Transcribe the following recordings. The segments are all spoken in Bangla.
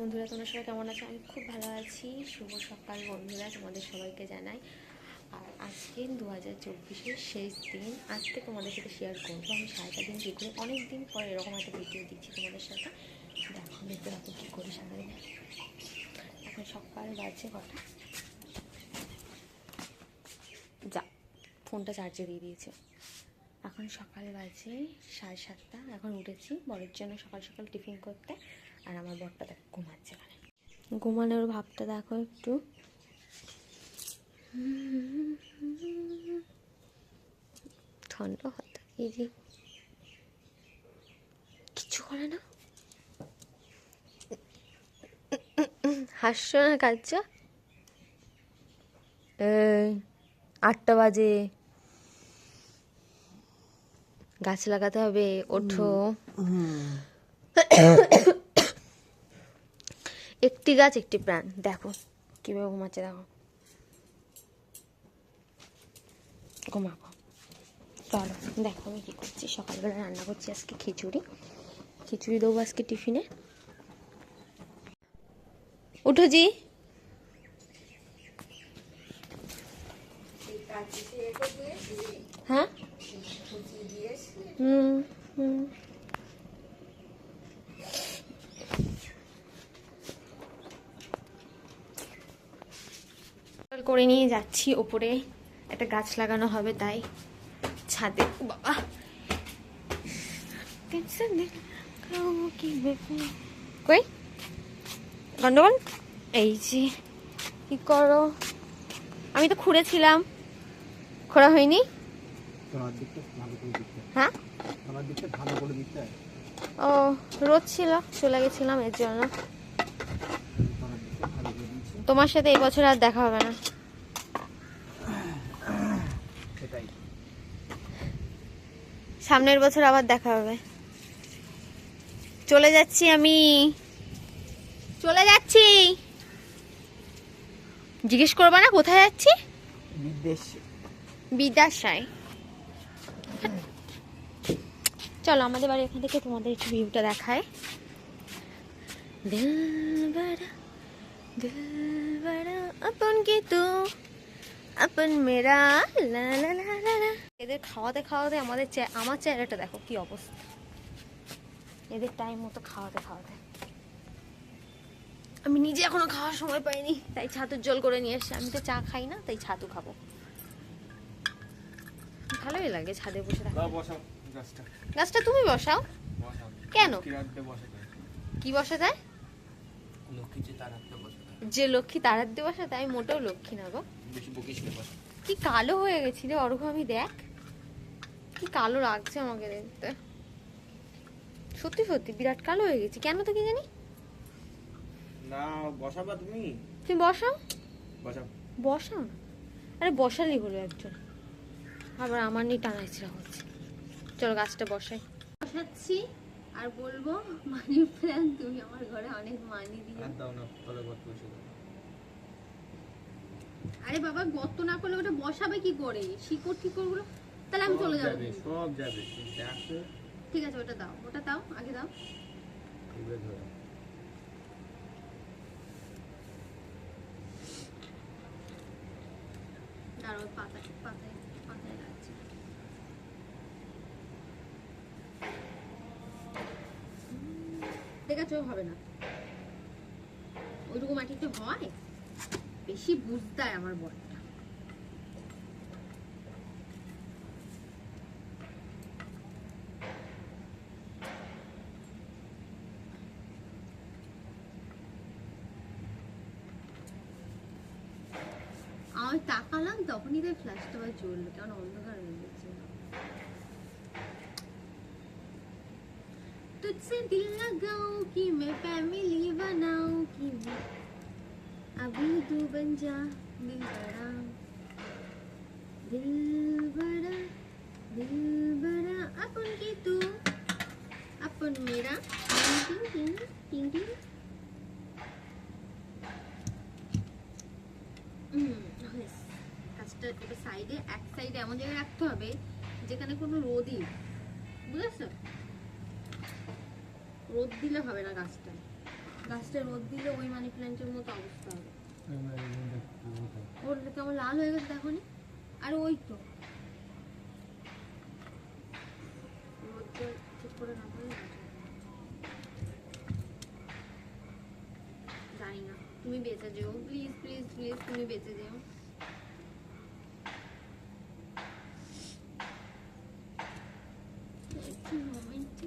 বন্ধুরা, তোমরা সবাই কেমন আছো? আমি খুব ভালো আছি। শুভ সকাল বন্ধুরা, তোমাদের সবাইকে জানাই। আর আজকে দু হাজার চব্বিশের শেষ দিন। আজকে তোমাদের সাথে শেয়ার করব। আমি সারাটা দিন কী অনেক দিন পরে এরকম একটা ভিডিও দিচ্ছি তোমাদের সাথে। দেখো, দেখতে দেখো কী করি সারাদিনে এখন সকাল বাজে কটা? যা ফোনটা চার্জে দিয়ে দিয়েছে। এখন সকাল বাজে সাড়ে সাতটা। এখন উঠেছি। বরের জন্য সকাল সকাল টিফিন করতে। আর আমার বরটা দেখ ঘুমাচ্ছে এখানে। ঘুমানোর ভাবটা দেখো একটু। ঠান্ডা হাত এই যে কিছু করে না। হাসছো না এই আটটা বাজে। গাছ লাগাতে হবে ওঠো। একটি গাছ, একটি প্রাণ। দেখো, কীভাবে ঘুমাচ্ছে, দেখো। ঘুমাবো। চলো, দেখো আমি কী করছি। সকালবেলা রান্না করছি আজকে খিচুড়ি। খিচুড়ি দেবো আজকে টিফিনে। উঠো জি। হ্যাঁ? হুম হুম। করে নিয়ে যাচ্ছি ওপরে। একটা গাছ লাগানো হবে তাই। ছাদে। বাবা। কই? গন্ডগোল? এই যে কি করো? আমি তো খুঁড়েছিলাম। খোঁড়া হয়নি? হয়। ও রোদ ছিল চলে গেছিলাম এর জন্য। তোমার সাথে এই বছর আর দেখা হবে না। সামনের বছর আবার দেখা হবে। চলে যাচ্ছি আমি। চলে যাচ্ছি। জিজ্ঞেস করবা না কোথায় যাচ্ছি? বিদেশ। বিদাশায়। চলো আমাদের বাড়ি এখান থেকে তোমাদের একটু ভিউটা দেখায় দিল বড়া দিল বড়া আপন কি তু আপন মেরা লা লা লা লা লা। এদের খাওয়াতে খাওয়াতে আমাদের আমার চেহারাটা দেখো কি অবস্থা। এদের টাইম মতো খাওয়াতে খাওয়াতে। আমি নিজে এখনও খাওয়ার সময় পাইনি তাই ছাতুর জল করে নিয়ে এসছি। আমি তো চা খাই না তাই ছাতু খাব। ভালোই লাগে ছাদে বসে গাছটা। তুমি বসাও? কেন? কি বসে যায়। যে লক্ষ্মী তার হাত দিয়ে বসা তাই মোটেও লক্ষ্মী না গো। বেশি বকিস না কি কালো হয়ে গেছি রে অর্ঘ আমি দেখ। কি কালো লাগছে আমাকে দেখতে। সত্যি সত্যি বিরাট কালো হয়ে গেছি। কেন তো কি জানি? না বসাবা তুমি? তুমি বসাও বসাও বসাও না আরে বসালেই হলো একজন। আবার আমার নিয়ে টানাইছিরা হচ্ছে চলো গাছটা বসাই। বসাচ্ছি আর বলব মানি প্ল্যান তুমি আমার ঘরে অনেক মানি দিও। আর দাও না বট বসে। আরে বাবা গর্ত না করলে ওটা বসাবে কি করে? শিকড় টিকড়গুলো? তাহলে আমি চলে যাব। সব যাবে ঠিক আছে ওটা দাও ওটা দাও আগে দাও। দাঁড়াও পাতায় পাতায় পাতায় লাগছে দেখাচ্ছ হবে না। ওইটুকু মাটিতে হয়? বেশি বুঝতায় আমার বরটা আমি তাকালাম তখনই তাই ফ্ল্যাশটা আবার জ্বললো কেমন অন্ধকার হয়ে গেছে तुझसे दिल लगाऊं कि मैं फैमिली बनाऊं कि मैं अभी तू बन जा दिल बड़ा दिल बड़ा दिल बड़ा अपन की तू अपन मेरा टिंग टिंग टिंग टिंग হুম, হয়েছে। কাজটা এটা সাইডে এক সাইডে এমন জায়গায় রাখতে হবে যেখানে কোনো রোদই বুঝেছো রোদ দিলে হবে না গাছটা গাছটা রোদ দিলে ওই মানি প্ল্যান্টের মতো অবস্থা হবে। ওর কেমন লাল হয়ে গেছে দেখো নি? আর ওই তো। ঠিক করে না করলে গাছ হবে না। জানি না। তুমি বেঁচে যেও। প্লিজ প্লিজ প্লিজ তুমি বেঁচে যেও। জানো? কি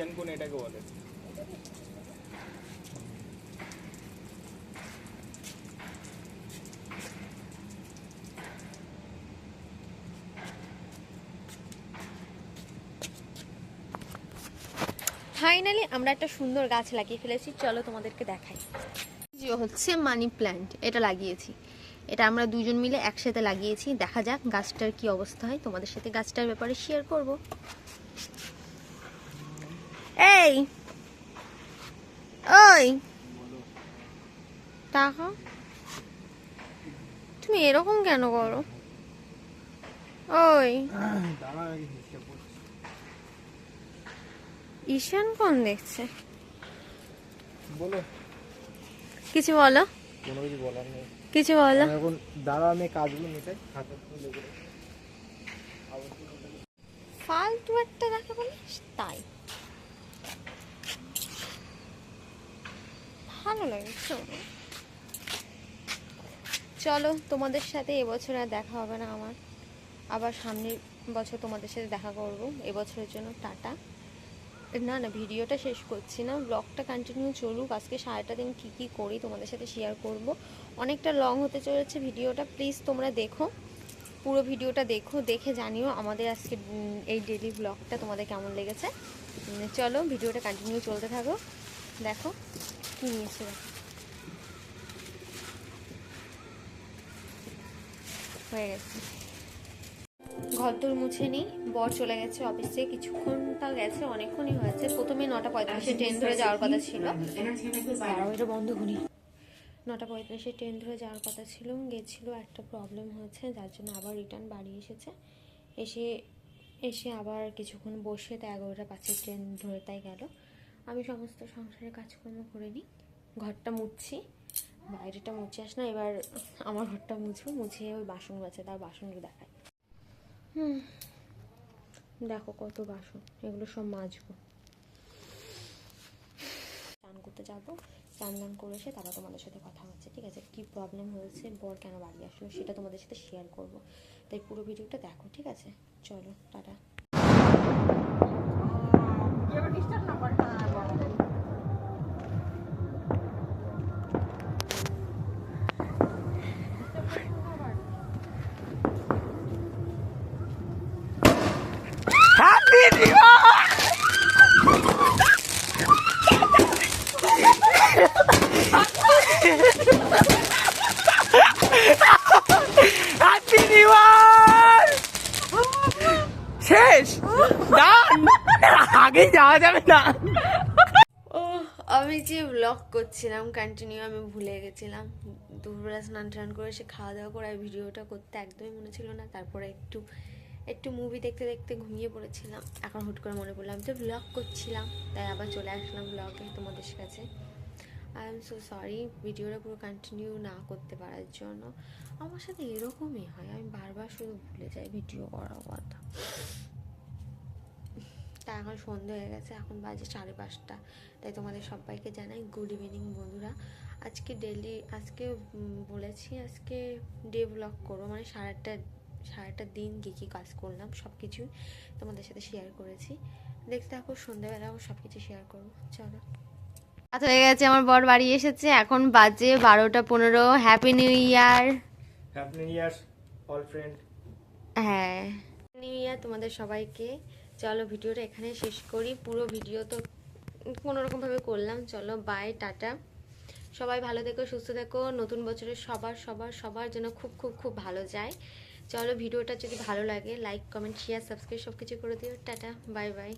কিচেন কোন এটাকে বলে। ফাইনালি আমরা একটা সুন্দর গাছ লাগিয়ে ফেলেছি চলো তোমাদেরকে দেখাই। যে হচ্ছে মানি প্ল্যান্ট এটা লাগিয়েছি। এটা আমরা দুজন মিলে একসাথে লাগিয়েছি দেখা যাক গাছটার কি অবস্থা হয়। তোমাদের সাথে গাছটার ব্যাপারে শেয়ার করব। এই ওই টাকা? তুমি এরকম কেন করো? ওই। ঈশান কোন দেখছে? বলো। কিছু বলো। কোনো কিছু বলার নেই। কিছু বলো। এখন দাঁড়া আমি কাজগুলো মেটাই হাতে ফালতু একটা দেখা বলিস? তাই। ভালো লাগছে আমার। চলো, তোমাদের সাথে এবছর আর দেখা হবে না আমার। আবার সামনের বছর তোমাদের সাথে দেখা করব। এবছরের জন্য টাটা। না না, ভিডিওটা শেষ করছি না। ব্লগটা কন্টিনিউ চলুক। আজকে সারাটা দিন কী কী করি তোমাদের সাথে শেয়ার করব। অনেকটা লং হতে চলেছে ভিডিওটা। প্লিজ তোমরা দেখো। পুরো ভিডিওটা দেখো। দেখে জানিও আমাদের আজকে এই ডেলি ব্লগটা তোমাদের কেমন লেগেছে। চলো, ভিডিওটা কন্টিনিউ চলতে থাকো। দেখো। কি নিয়েছে? দেখো। হয়ে গেছে। ঘর দোর মুছে নিই বর চলে গেছে অফিসে কিছুক্ষণ তা গেছে অনেকক্ষণই হয়েছে। প্রথমে নটা পঁয়তাল্লিশে ট্রেন ধরে যাওয়ার কথা ছিল। বন্ধ করি। নটা পঁয়তাল্লিশে ট্রেন ধরে যাওয়ার কথা ছিল গেছিল একটা প্রবলেম হয়েছে যার জন্য আবার রিটার্ন বাড়ি এসেছে। এসে এসে আবার কিছুক্ষণ বসে তাই এগারোটা পাঁচের ট্রেন ধরে তাই গেল। আমি সমস্ত সংসারের কাজকর্ম করে নিই। ঘরটা মুছছি, বাইরেটা মুছে আস না, এবার আমার ঘরটা মুছবো মুছিয়ে ওই বাসন আছে তার বাসনগুলো দেখায় হুম, দেখো কত বাসন, এগুলো সব মাজবো। স্নান করতে যাব, স্নান দান করে এসে তারপর তোমাদের সাথে কথা হচ্ছে, ঠিক আছে? কি প্রবলেম হয়েছে, বর কেন বাড়ি আসলো, সেটা তোমাদের সাথে শেয়ার করব। তাই পুরো ভিডিওটা দেখো, ঠিক আছে? চলো, tata. Yo he visto una puerta আগে যাওয়া যাবে না। আমি যে ব্লগ করছিলাম কন্টিনিউ আমি ভুলে গেছিলাম। দুপুরবেলা স্নান টান করে সে খাওয়া দাওয়া করে ভিডিওটা করতে একদমই মনে ছিল না। তারপরে একটু একটু মুভি দেখতে দেখতে ঘুমিয়ে পড়েছিলাম। এখন হুট করে মনে পড়লাম তো ব্লগ করছিলাম। তাই আবার চলে আসলাম ব্লগে তোমাদের কাছে। আই এম সো সরি ভিডিওটা পুরো কন্টিনিউ না করতে পারার জন্য। আমার সাথে এরকমই হয়, আমি বারবার শুধু ভুলে যাই ভিডিও করার কথা। তা এখন সন্ধে হয়ে গেছে এখন বাজে সাড়ে পাঁচটা। তাই তোমাদের সবাইকে জানাই গুড ইভিনিং বন্ধুরা। আজকে ডেলি আজকে বলেছি আজকে ডে ব্লগ করব মানে সারাটা সারাটা দিন কী কী কাজ করলাম সব কিছুই তোমাদের সাথে শেয়ার করেছি। দেখতে থাকো সন্ধ্যাবেলা আমি সব কিছু শেয়ার করব। চলো। রাত হয়ে গেছে আমার বর বাড়ি এসেছে এখন বাজে বারোটা পনেরো happy new year happy new year all friend হ্যাঁ। নিউ ইয়ার তোমাদের সবাইকে। চলো ভিডিওটা এখানে শেষ করি। পুরো ভিডিও তো কোনো রকমভাবে করলাম। চলো বাই টাটা। সবাই ভালো থেকো, সুস্থ থেকো। নতুন বছরের সবার সবার সবার জন্য খুব খুব খুব ভালো যায়। চলো, ভিডিওটা যদি ভালো লাগে লাইক কমেন্ট শেয়ার সাবস্ক্রাইব সব কিছু করে দিও। Tata bye bye